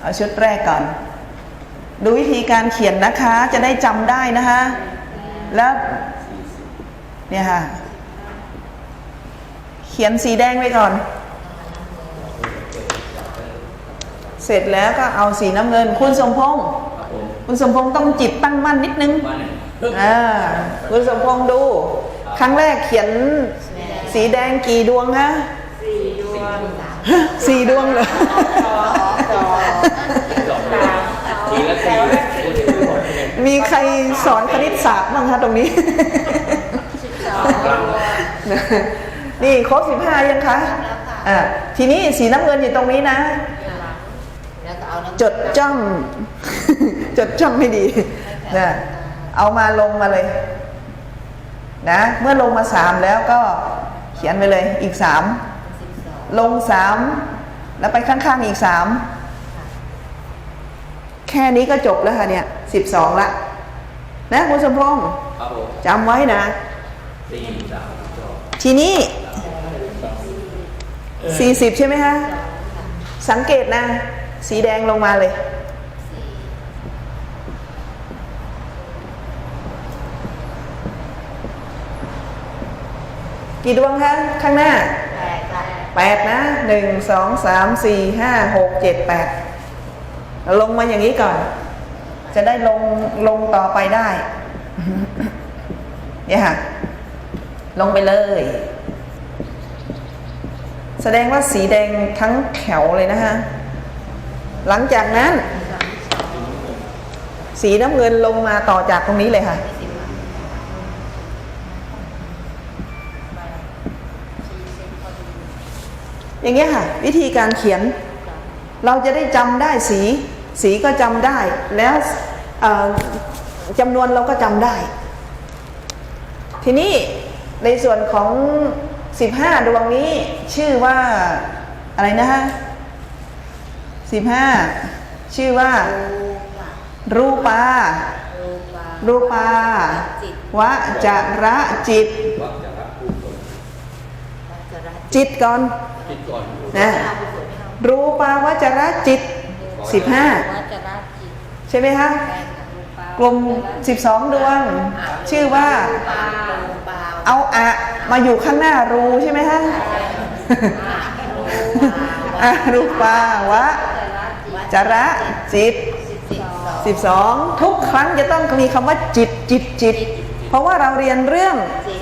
เอาชุดแรกก่อน ดูวิธีการเขียนนะคะ จะได้จำได้นะคะ แล้วเนี่ยค่ะ เขียนสีแดงไว้ก่อน เสร็จแล้วก็เอาสีน้ำเงิน คุณสมพงษ์ครับผมคุณสมพงษ์ต้องจิตตั้งมั่นนิดนึงมาหนึ่งอ่าคุณสมพงษ์ดู ครั้งแรกเขียนสีแดงกี่ดวงคะสี่ดวงฮะสี่ดวงเลยสอง สองสองทีละสี่มีใครสอนคณิตศาสตร์บ้างคะตรงนี้ สองนี่ครบสิบห้ายังคะอ่าทีนี้สีน้ำเงินอยู่ตรงนี้นะ แล้วก็เอาน้ำจดจ้อง จดจ้องให้ดีนะเอามาลงมาเลย นะ เมื่อลงมาสามแล้วก็เขียนไปเลยอีกสามลงสามแล้วไปข้างๆอีกสาม แค่นี้ก็จบแล้วค่ะเนี่ยสิบสองละ นะคุณสมพงษ์ครับผมจำไว้นะสี่สามสองทีนี้สี่สิบใช่ไหมฮะสังเกตนะ สีแดงลงมาเลย กี่ดวงคะ ข้างหน้าแปดค่ะแปดนะหนึ่งสองสามสี่ห้าหกเจ็ดแปด ลงมาอย่างนี้ก่อน จะได้ลงลงต่อไปได้ เนี่ยค่ะ ลงไปเลย แสดงว่าสีแดงทั้งแถวเลยนะฮะ หลังจากนั้น สีน้ำเงินลงมาต่อจากตรงนี้เลยค่ะอย่างเงี้ยค่ะ วิธีการเขียน เราจะได้จำได้สี สีก็จำได้ แล้วเอ่อจำนวนเราก็จำได้ ทีนี้ในส่วนของ 15 ดวงนี้ชื่อว่าอะไรนะฮะ15ชื่อว่า รูปะรูปารูปะรูปาจิตวจระจิตวัดจะรับผู้คนวัจระจิตก่อนคิดก่อนนะ เอาไปสวดให้เรารูปาวจระจิต15วัจระจิตใช่ไหมคะแปดกับรูปะกลุ่ม12ดวง ชื่อว่าปารูปะเอาอะมาอยู่ข้างหน้ารูใช่ไหมฮะอะรูปาวะจระจิตสิบสอง12ทุกครั้งจะต้องมีคำว่าจิตจิตจิต เพราะว่าเราเรียนเรื่อง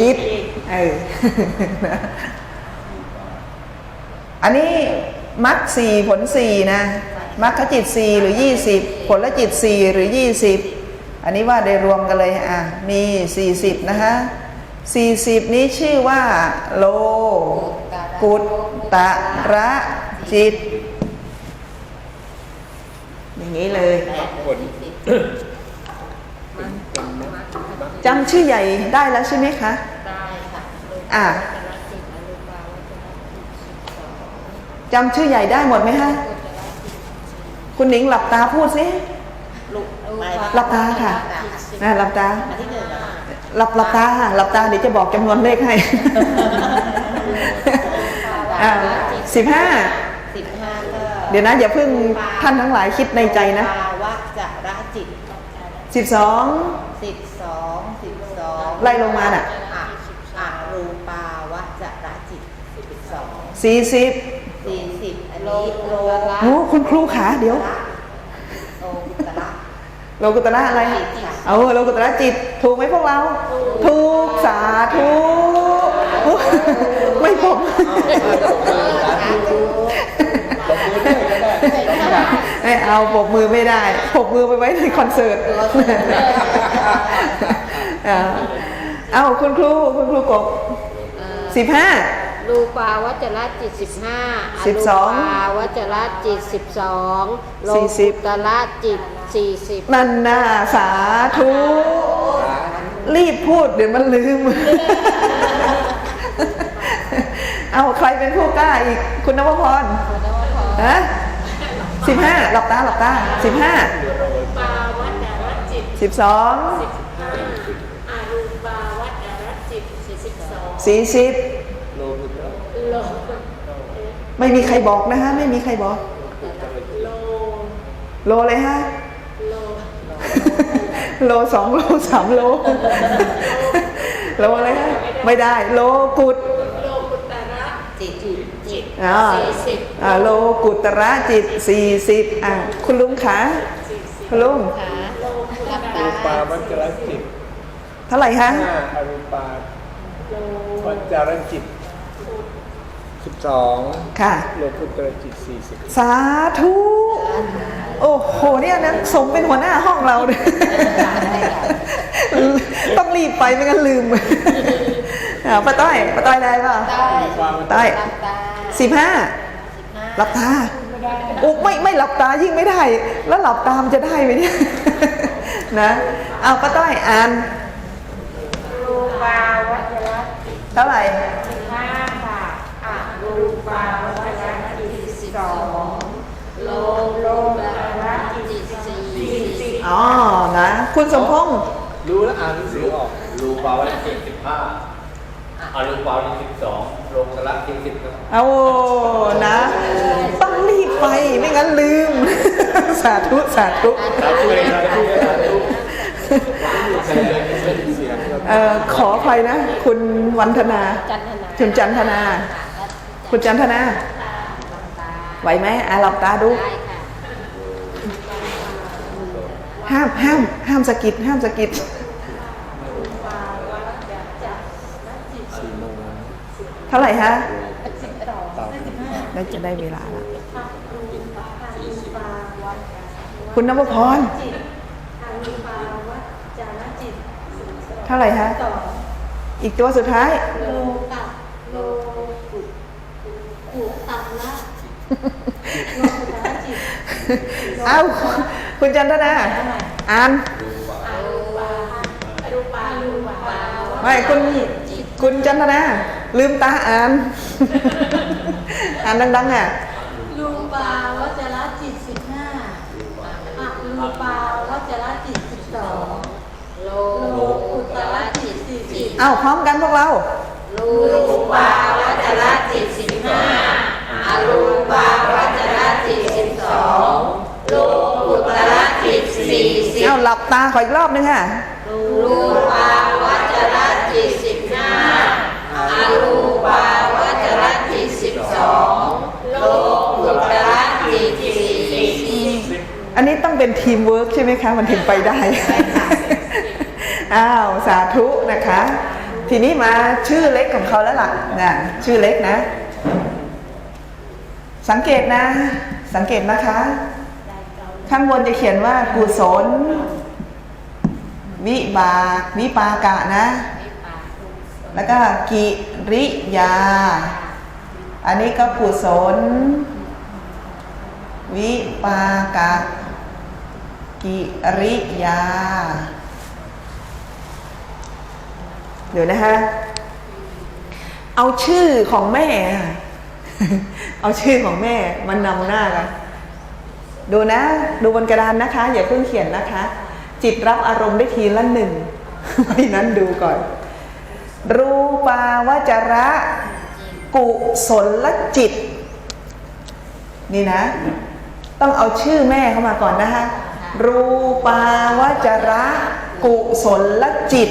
จิตเอออันนี้ มักสี่ผลสี่นะมักขจิตสี่หรือยี่สิบผลจิตสี่หรือยี่สิบอันนี้ว่าได้รวมกันเลยอะมีสี่สิบนะคะสี่สิบนี้ชื่อว่า โล กุตตะระจิต อย่างนี้เลยแปดผลสิบจำชื่อใหญ่ได้แล้วใช่ไหมคะ ได้ค่ะอะ วัจระจิตอรูปะวัจระจิตสิบสอง จำชื่อใหญ่ได้หมดไหมฮะ คุณหนิงหลับตาพูดสิลูกไปหลับตาค่ะนะหลับตาอันที่หนึ่งอะหลับหลับตาค่ะ หลับตาเดี๋ยวจะบอกจำนวนเลขให้สิบห้าสิบห้าก็เดี๋ยวนะอย่าเพิ่งท่านทั้งหลายคิดในใจนะภาวะจะระจิตสิบสองสิบสองสิบสองไล่ลงมาน่ะอะอะรูปาวะจะระจิตสิบสองสี่สิบ สี่สิบอันนี้โลละโอ้คุณครูขาเดี๋ยว โลกระโลกุตระอะไรจิตค่ะ เอาโลกุตระจิต ถูกไหมพวกเรา ถูกสาธุไม่ผม ไม่เอาปรบมือไม่ได้ปรบมือไปไว้ในคอนเสิร์ตอ่าเอาคุณครูคุณครูกบสิบห้า รูปาวัจระจิตสิบห้าสิบสองปาวัจระจิตสิบสองโลสี่สิบ กุตระจิตสี่สิบนันนาสาธุ รีบพูดเดี๋ยวมันลืม เอาใครเป็นผู้กล้าอีก คุณนวพรฮะสิบห้าหลับตาหลับตาสิบห้าปาวัจระจิตสิบสองห้าอารูปาวัจระจิตสิบสองสี่สิบโลกุตระโล ไม่มีใครบอกนะฮะ ไม่มีใครบอก โล โลเลยฮะ โลโลสองโลสามโล โลอะไรฮะ ไม่ได้ โลกุตโลกุตระจิตจิตอ่าสี่สิบอ่าโลกุตระจิตสี่สิบอะคุณลุงขาสี่สิบคุณลุงขาโลกุตหลับระตาปาวัจรจิต เท่าไหร่ฮะห้าอรูปาโลวัจรจิต สิบสองค่ะโลกุตรจิตสี่สิบสาธุโอ้โหเนี่ยนะสมเป็นหัวหน้าห้องเราเลยต้องรีบไปไม่งั้นลืมอ่าป้าต้อยป้าต้อยได้เปล่าได้ต้อยหลับตาสิบห้าหลับตาโอ้ไม่ไม่หลับตายิ่งไม่ได้ แล้วหลับตามนจะได้ไหมเนี่ยนะเอาป้าต้อยอ่านรูปาวัจระจิตเท่าไหร่ สิบห้าค่ะอะรู ปาวัจระจิตสิบสองโลโลกุตระจิตสี่สิบอ๋อนะ คุณสมพงษ์รู้แล้วอ่านหนังสือออกรูปาวลิจิตสิบห้าอารูปาวลิจิตสิบสองโลกสลักจิตสิบครับเอานะต้องรีบไปไม่งั้นลืม สาธุสาธุสาธุเลยสาธุเลยสาธุเสียงเสียงครับเอ่อขออภัยนะ คุณวันธนา จันทนาคุณจันทนา คุณจันทนาหลับตาไหวไหมอะหลับตาดูได้ค่ะห้ามห้ามห้ามสะกิดห้ามสะกิดสี่โมงเท่าไหร่ฮะสิบสองต่อได้จะได้เวลาแล้วคุณนวพรจิตอารูปาวัจระจิตสิบสองเท่าไหร่ฮะสองอีกตัวสุดท้าย โลกับโลกุกุตัมละโลกุตระจิต เอ้าคุณจันทนาอ่านอารูปาอารูปาอารูปาไม่คุณคุณจันทนาลืมตาอ่าน อ่านดังๆอะรูปาวัจระจิตสิบห้าอะรูปาวัจระจิตสิบสองโลโลกุตระจิตสี่สิบเอ้าพร้อมกันพวกเรารูปาวัจระจิตสิบห้าอรู ปาวัจระจิตสิบสองโลกุตระจิตสี่สิบเอ้าหลับตาขออีกรอบนึงค่ะรูปาวัจระจิตสิบห้าอรูปาวัจระจิตสิบสองโลกุตระจิตสี่สิบอันนี้ต้องเป็นทีมเวิร์กใช่ไหมคะ มันถึงไปได้ อ้าว สาธุนะคะ ทีนี้มาชื่อเล็กของเขาแล้วล่ะนะชื่อเล็กนะ สังเกตนะ สังเกตนะคะ ข้างบนจะเขียนว่ากุศล วิบากวิปากะนะ แล้วก็กิริยา อันนี้ก็กุศล วิปากะ กิริยาเดี๋ยวนะฮะเอาชื่อของแม่ เอาชื่อของแม่มันนำหน้ากันดูนะ ดูบนกระดานนะคะ อย่าเพิ่งเขียนนะคะ จิตรับอารมณ์ได้ทีละหนึ่งไว้นั้นดูก่อน รูปาวจระกุศลจิต นี่นะ ต้องเอาชื่อแม่เข้ามาก่อนนะคะ รูปาวจระกุศลจิต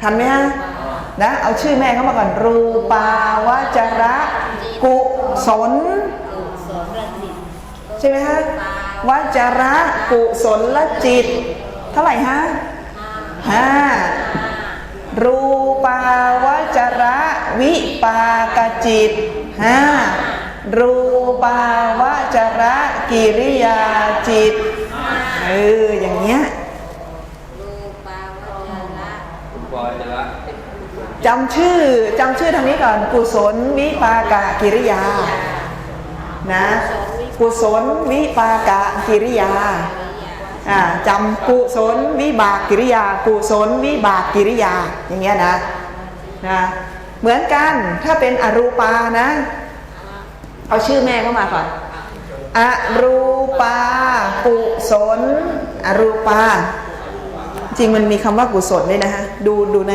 ทันไหมฮะ นะเอาชื่อแม่เข้ามาก่อนรูปาวจระกุศลใช่ไหมฮะวจระกุศลจิต เท่าไหร่ฮะห้ารูปาวจระวิปากจิตห้ารูปาวจระกิริยาจิตเอออย่างเงี้ย รูปาวัจระ รูปาวจระ จำชื่อจำชื่อทางนี้ก่อนกุศลวิปากะกิริยานะกุศลวิปากะกิริยาอ่าจำกุศลวิบากกิริยา กุศลวิบากกิริยาอย่างเงี้ยนะนะเหมือนกันถ้าเป็นอรูปานะ เอาชื่อแม่เข้ามาก่อนอรูปากุศลอรูปา จริงมันมีคำว่ากุศลด้วยนะฮะดูดูใน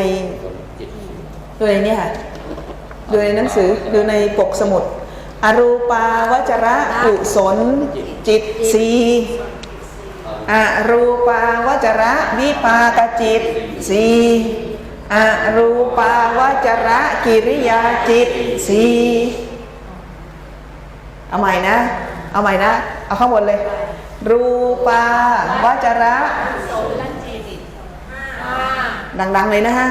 ดูในเนี่ยค่ะดูในหนังสือดูในปกสมุด อรูปาวจระกุศลจิตสี่อรูปาวจระวิปากจิตสี่อรูปาวจระกิริยาจิตสี่เอาใหม่นะ เอาใหม่นะ เอาข้างบนเลย รูปาวจระดังๆเลยนะฮะ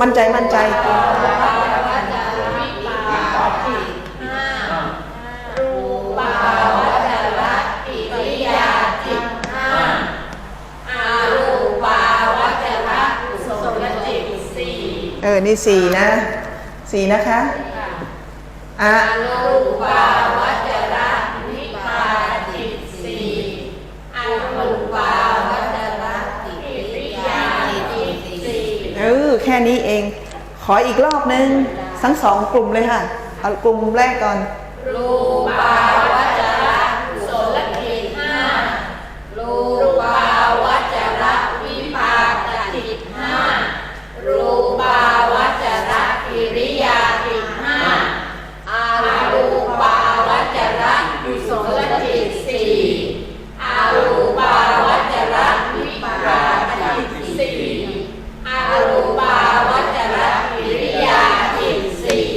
มั่นใจมั่นใจกิริยาจิตห้าอารูปาวจระกุศลจิตสี่เออ นี่สี่นะสี่นะคะอะอารูปาวจระวิปาจิตสี่อารูปาวจระกิริยาจิตสี่ เออ แค่นี้เอง ขออีกรอบนึงทั้งสองกลุ่มเลยค่ะ เอากลุ่มแรกก่อนรูปา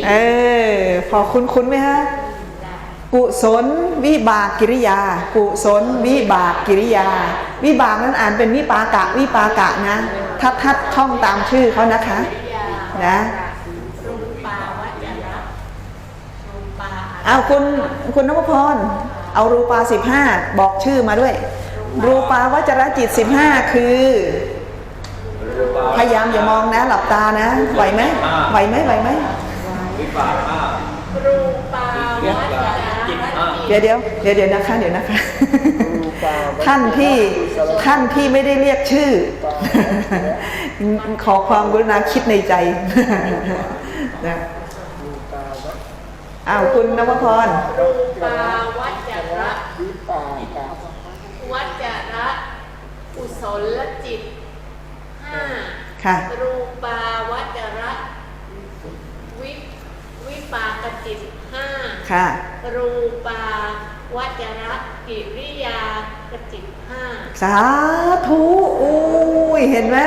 เออ พอคุ้นคุ้นๆไหมฮะ กุศลวิบากกิริยา กุศลวิบากกิริยา วิบากนั้นอ่านเป็นวิปากะวิปากะนะ ทัดทัดท่องตามชื่อเขานะคะนะรูปาวจระรูปาเอาคุณคุณนพพร เอารูปาสิบห้าบอกชื่อมาด้วย รูปาวจรจิตสิบห้าคือพยายามอย่ามองนะ หลับตานะ ไหวไหมไหวไหมไหวไหม วิปากห้ารูปาวจระจิตห้าเดี๋ยวเดี๋ยวเดี๋ยวเดี๋ยวนะคะเดี๋ยวนะคะ ท่านที่ท่านที่ไม่ได้เรียกชื่อ ขอความกรุณาคิดในใจนะอ้าวคุณนวพรรูปาวจระวิปากะวัจระกุศลจิตห้าค่ะรูปาวจระวิวิ ปากจิตห้าค่ะ รูปาวจระกิริยากจิตห้า สาธุ อุ้ย เห็นไหม